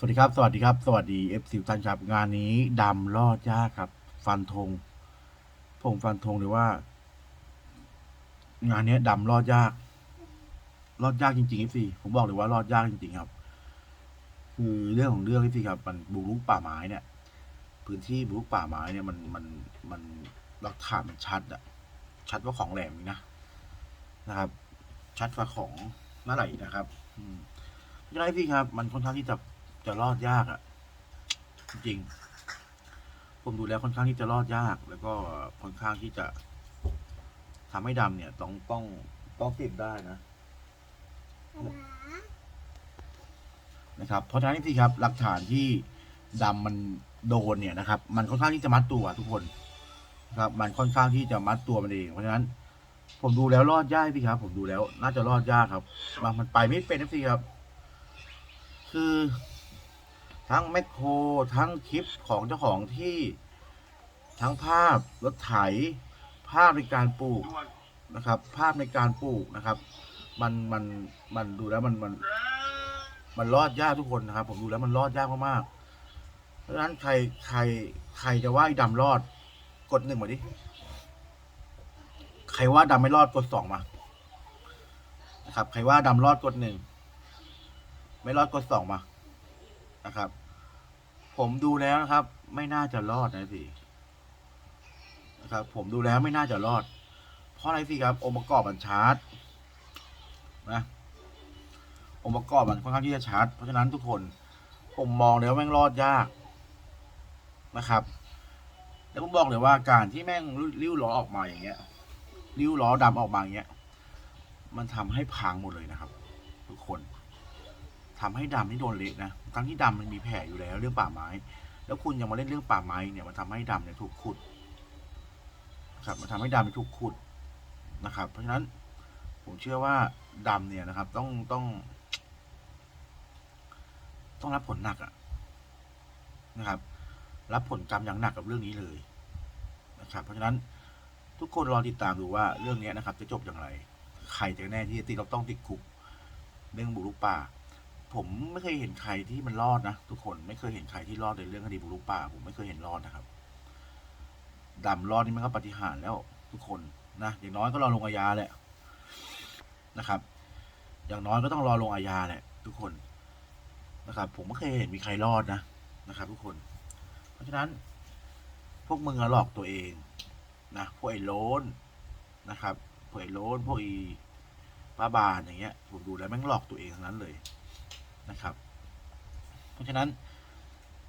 สวัสดีครับ สวัสดีครับ สวัสดีเอฟซีท่านครับ งานนี้ดำรอดยากครับ ฟันธงผมฟันธงเลยว่า งานนี้ดำรอดยาก รอดยากจริงๆเอฟซีผมบอกเลยว่ารอดยากจริงๆครับ คือเรื่องของเรื่องเอฟซีครับมันบุกรุกป่าไม้เนี่ย พื้นที่บุกรุกป่าไม้เนี่ยมันมันมันหลักฐานมันชัดอะชัดว่าของแหลมนะนะครับ ชัดว่าของน่าไหลนะครับอืมยังไงพี่ครับ มันค่อนข้างที่จะ จะรอดยากอะ่ะ จริง ผมดูแล้วค่อนข้างที่จะรอดยาก แล้วก็ค่อนข้างที่จะทำให้ดำเนี่ย ต้องต้องต้องติดได้นะ นะครับ เพราะฉะนั้นพี่ครับ หลักฐานที่ดำมันโดนเนี่ยนะครับ มันค่อนข้างที่จะมัดตัวทุกคนนะครับ มันค่อนข้างที่จะมัดตัวมันเอง เพราะฉะนั้น ผมดูแล้วรอดยากพี่ครับ ผมดูแล้ว น่าจะรอดยากครับบางมันไปไม่เป็นนะพี่ครับ คือ ทั้งแมคโครทั้งคลิปของเจ้าของที่ ทั้งภาพรถไถ ภาพในการปลูกนะครับ ภาพในการปลูกนะครับ มันมันมันดูแล้วมันมัน มันรอดยากทุกคนนะครับ ผมดูแล้วมันรอดยากมากๆเพราะฉะนั้นใครใครใครจะว่าดำรอด กดหนึ่งมาดิใครว่าดำไม่รอดกดสองมานะครับ ใครว่าดำรอดกดหนึ่งไม่รอดกดสองมา นะครับ ผมดูแล้วนะครับ ไม่น่าจะรอดนะพี่นะครับ ผมดูแล้วไม่น่าจะรอด เพราะอะไรพี่ครับ องค์ประกอบมันชาร์จนะองค์ประกอบมันค่อนข้างที่จะชาร์จเพราะฉะนั้นทุกคนผมมองแล้วแม่งรอดยากนะครับ แล้วผมบอกเลยว่าการที่แม่งริ้วล้อออกมาอย่างเงี้ยริ้วล้อดำออกมาอย่างเงี้ย มันทำให้พังหมดเลยนะครับ ทุกคน ทำให้ดำนี่โดนเละนะทั้งที่ดำมันมีแผลอยู่แล้วเรื่องป่าไม้ แล้วคุณยังมาเล่นเรื่องป่าไม้เนี่ยมันทำให้ดำเนี่ยถูกขุดนะครับมันทำให้ดำเนี่ยถูกขุดนะครับ เพราะฉะนั้นผมเชื่อว่าดำเนี่ยนะครับ ต้องต้อง ต้องรับผลหนักอะนะครับ รับผลกรรมอย่างหนักกับเรื่องนี้เลยนะครับ เพราะฉะนั้นทุกคนรอติดตามดูว่าเรื่องนี้นะครับ จะจบอย่างไร ใครจะแน่ที่ติดเราต้องติดคุกเรื่องบุกรุกป่า ผมไม่เคยเห็นใครที่มันรอดนะทุกคนไม่เคยเห็นใครที่รอดในเรื่องคดีบุกรุกป่า ผมไม่เคยเห็นรอดนะครับดำรอดนี่มันก็ปฏิหารแล้วทุกคนนะอย่างน้อยก็รอลงอาญาแหละนะครับ อย่างน้อยก็ต้องรอลงอาญาแหละทุกคนนะครับ ผมไม่เคยเห็นมีใครรอดนะนะครับ ทุกคน เพราะฉะนั้น พวกมึงอะหลอกตัวเองนะพวกไอ้โลนนะครับพวกไอ้โลนพวกอีป้าบานอย่างเงี้ย ผมดูแล้วแม่งหลอกตัวเองทั้งนั้นเลย นะครับ เพราะฉะนั้น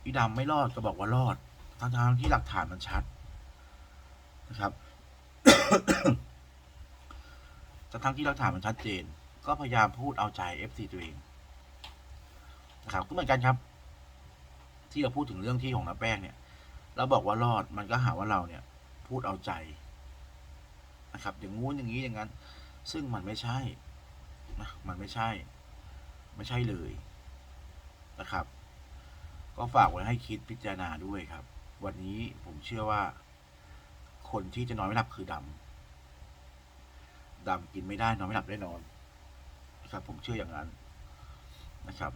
อีดำไม่รอดก็บอกว่ารอดทั้งทางๆที่หลักฐานมันชัดนะครับทั้งทั้งๆที่หลักฐานมันชัดเจน ก็พยายามพูดเอาใจ FC ตัวเองนะครับก็เหมือนกันครับ ที่เราพูดถึงเรื่องที่ของน้าแป้งเนี่ยเราบอกว่ารอดมันก็หาว่าเราเนี่ย พูดเอาใจนะครับอย่างงู้นอย่างนี้อย่างนั้น ซึ่งมันไม่ใช่นะมันไม่ใช่ ไม่ใช่เลย นะครับ ก็ฝากไว้ให้คิดพิจารณาด้วยครับ วันนี้ผมเชื่อว่า คนที่จะนอนไม่หลับคือดำดำกินไม่ได้นอนไม่หลับได้นอนนะครับ ผมเชื่ออย่างนั้นนะครับ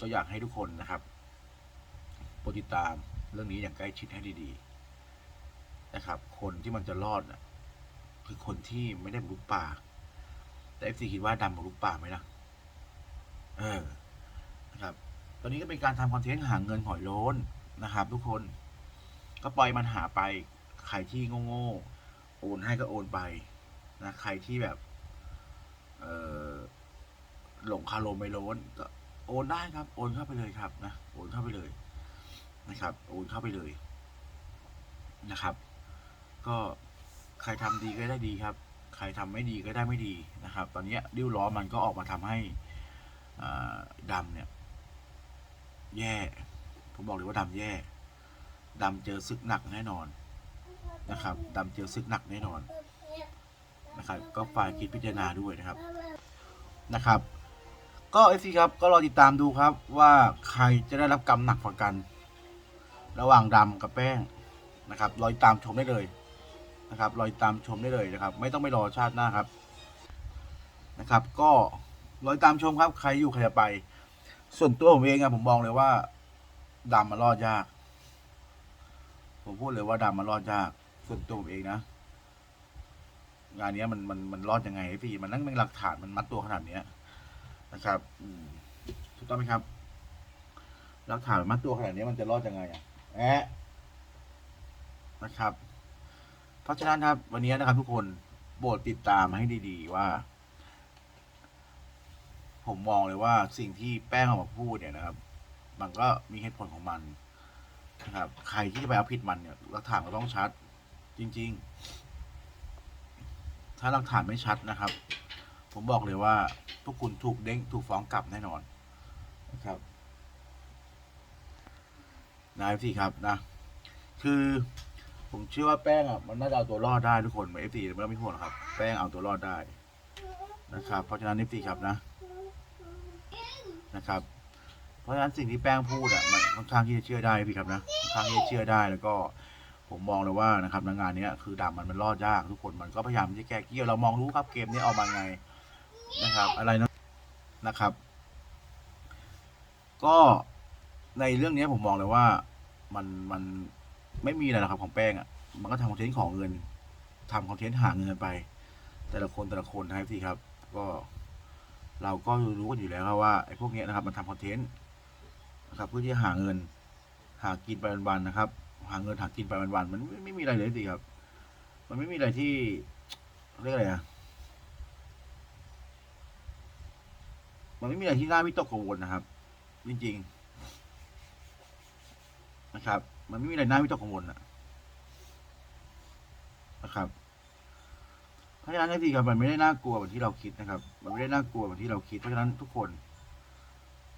ก็อยากให้ทุกคนนะครับโปรดติดตามเรื่องนี้อย่างใกล้ชิดให้ดีๆ นะครับ คนที่มันจะรอดน่ะคือคนที่ไม่ได้บุกรุกป่า แต่เอฟซีคิดว่าดำบุกรุกป่าไหมล่ะเออนะครับ ตอนนี้ก็เป็นการทำคอนเทนต์หาเงินหอยโล้นนะครับ ทุกคน ก็ปล่อยมันหาไป ใครที่โง่ๆโอนให้ก็โอนไปนะใครที่แบบ เออหลงคาโรมไม่โล้นก็โอนได้ครับ โอนเข้าไปเลยครับนะโอนเข้าไปเลยนะครับ โอนเข้าไปเลยนะครับ ก็ใครทำดีก็ได้ดีครับ ใครทำไม่ดีก็ได้ไม่ดีนะครับ ตอนนี้ริ้วล้อมันก็ออกมาทำให้อ่าดำเนี่ย แย่ ผมบอกเลยว่าดำแย่ดำเจอศึกหนักแน่นอนนะครับดำเจอศึกหนักแน่นอนนะครับ ก็ฝ่ายคิดพิจารณาด้วยนะครับนะครับ ก็เอซีครับก็รอติดตามดูครับว่าใครจะได้รับกรรมหนักกว่ากัน ระหว่างดำกับแป้งนะครับรอติดตามชมได้เลยนะครับรอติดตามชมได้เลยนะครับ ไม่ต้องไปรอชาติหน้าครับนะครับ ก็รอติดตามชมครับใครอยู่ใครจะไป ส่วนตัวผมเองอะผมบอกเลยว่าดำมารอดยาก ผมพูดเลยว่าดำมารอดยาก ส่วนตัวผมเองนะงานนี้มันมันมันรอดยังไงพี่มันนั่งเป็นหลักฐานมันมัดตัวขนาดเนี้ยนะครับถูกต้องไหมครับหลักฐานมันมัดตัวขนาดนี้มันจะรอดยังไงอะแอะนะครับ เพราะฉะนั้นครับ วันนี้นะครับทุกคนโปรดติดตามให้ดี ๆ ว่า ผมมองเลยว่าสิ่งที่แป้งออกมาพูดเนี่ยนะครับ มันก็มีเหตุผลของมันนะครับ ใครที่จะไปเอาผิดมันเนี่ยหลักฐานก็ต้องชัด จริง ๆ ถ้าหลักฐานไม่ชัดนะครับ ผมบอกเลยว่าพวกคุณถูกเด้งถูกฟ้องกลับแน่นอนนะครับนายสิครับนะ คือผมเชื่อว่าแป้งอะมันน่าจะเอาตัวรอดได้ทุกคนเอฟซีไม่ต้องมีห่วงครับ แป้งเอาตัวรอดได้นะครับ เพราะฉะนั้นเอฟซีครับนะ นะครับ เพราะฉะนั้นสิ่งที่แป้งพูดอะมันค่อนข้างที่จะเชื่อได้พี่ครับนะค่อนข้างที่จะเชื่อได้แล้วก็ผมมองเลยว่านะครับงานนี้คือดาบมันมันรอดยากทุกคนมันก็พยายามที่จะแก้เกี้ยวเรามองรู้ครับเกมนี้ออกมาไงนะครับ อะไรนะนะครับ ก็ในเรื่องนี้ผมมองเลยว่ามันมันไม่มีอะไรนะครับของแป้งอะมันก็ทำคอนเทนต์ของเงินทำคอนเทนต์หาเงินไป แต่ละคนแต่ละคนนะครับพี่ครับ ก็ เราก็รู้กันอยู่แล้วครับว่าไอ้พวกเนี้ยนะครับมันทำคอนเทนต์นะครับเพื่อที่จะหาเงิน หากินไปวันๆนะครับ หาเงินหากินไปวันๆมันไม่ไม่มีอะไรเลยสิครับ มันไม่มีอะไรที่เรียกอะไรอะมันไม่มีอะไรที่น่าวิตกกังวลนะครับ จริงๆนะครับ มันไม่มีอะไรน่าวิตกกังวลอะนะครับ เพราะฉะนั้นสิครับมันไม่ได้น่ากลัวเหมือนที่เราคิดนะครับ มันไม่ได้น่ากลัวเหมือนที่เราคิดเพราะฉะนั้นทุกคน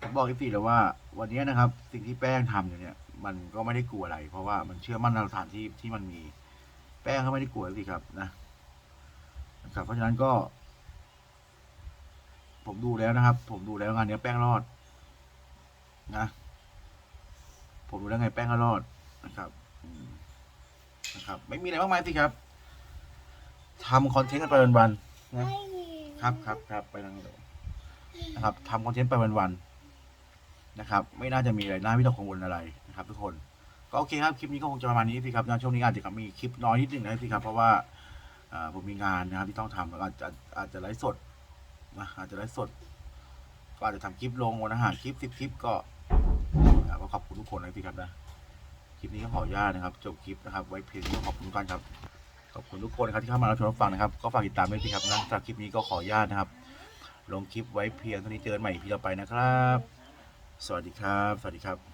ผมบอกอีกทีเลยว่า วันนี้นะครับ สิ่งที่แป้งทำอยู่เนี่ย มันก็ไม่ได้กลัวอะไร เพราะว่ามันเชื่อมั่นในหลักฐานที่ที่มันมี แป้งเขาไม่ได้กลัวสิครับนะนะครับ เพราะฉะนั้นก็ ผมดูแล้วนะครับ ผมดูแล้วงานเนี้ยแป้งรอด นะ ผมดูแล้วไงแป้งก็รอดนะครับนะครับ ไม่มีอะไรมากมายสิครับ ทำคอนเทนต์กันไปวันๆนะ ครับครับครับไปทางเลยนะครับทำคอนเทนต์ไปวันๆนะครับ ไม่น่าจะมีอะไรน่าวิตกกังวลอะไรนะครับ ทุกคนก็โอเคครับคลิปนี้ก็คงจะประมาณนี้พี่ครับนะช่วงนี้อาจจะมีคลิปน้อยนิดหนึ่งนะพี่ครับเพราะว่าอ่าผมมีงานนะครับที่ต้องทำแล้วก็อาจจะอาจจะไลฟ์สดนะอาจจะไลฟ์สด ก็อาจจะทำคลิปลงวันอาหารคลิปสิบคลิปก็อ่าก็ขอบคุณทุกคนนะพี่ครับนะคลิปนี้ก็ขออนุญาตนะครับจบคลิปนะครับไว้เพียงนี้ก็ขอบคุณทุกท่านครับ ขอบคุณทุกคนนะครับที่เข้ามารับชมรับฟังนะครับ ก็ฝากติดตามด้วยพี่ครับนะสำหรับคลิปนี้ก็ขออนุญาตนะครับ ลงคลิปไว้เพียงเท่านี้เจอกันใหม่พี่ต่อไปนะครับ สวัสดีครับ สวัสดีครับ